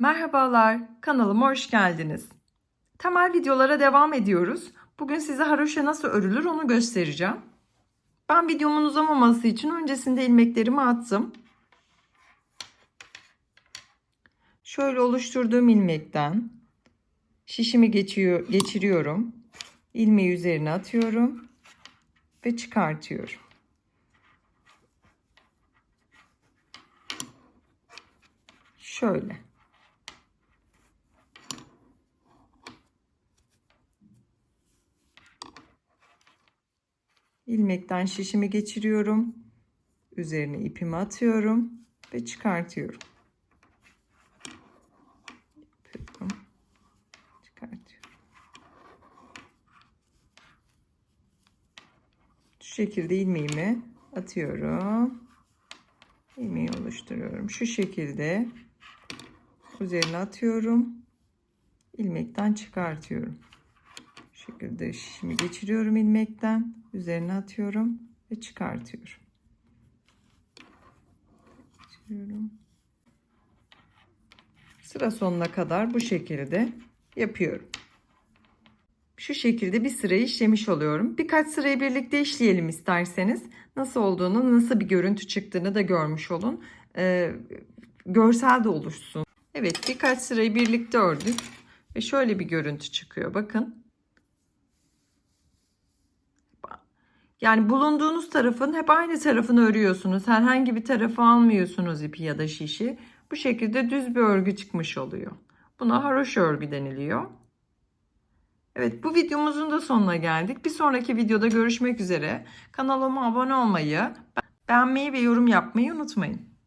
Merhabalar, kanalıma hoş geldiniz. Temel videolara devam ediyoruz. Bugün size haroşa nasıl örülür onu göstereceğim. Ben videomun uzamaması için öncesinde ilmeklerimi attım. Şöyle oluşturduğum ilmekten şişimi geçiyor, geçiriyorum. İlmeği üzerine atıyorum ve çıkartıyorum. Şöyle. İlmekten şişimi geçiriyorum. Üzerine ipimi atıyorum ve çıkartıyorum. Yapıyorum. Çıkartıyorum. Şu şekilde ilmeğimi atıyorum. İlmeği oluşturuyorum. Şu şekilde üzerine atıyorum. ilmekten çıkartıyorum. Şekilde şişimi geçiriyorum ilmekten. Üzerine atıyorum ve çıkartıyorum. Geçiriyorum. Sıra sonuna kadar bu şekilde yapıyorum. Şu şekilde bir sırayı işlemiş oluyorum. Birkaç sırayı birlikte işleyelim isterseniz. Nasıl olduğunu, nasıl bir görüntü çıktığını da görmüş olun. Ee, görsel de oluşsun. Evet birkaç sırayı birlikte ördük. Ve şöyle bir görüntü çıkıyor. Bakın. Yani bulunduğunuz tarafın hep aynı tarafını örüyorsunuz. Herhangi bir tarafı almıyorsunuz ipi ya da şişi. Bu şekilde düz bir örgü çıkmış oluyor. Buna haroşa örgü deniliyor. Evet bu videomuzun da sonuna geldik. Bir sonraki videoda görüşmek üzere. Kanalıma abone olmayı, beğenmeyi ve yorum yapmayı unutmayın.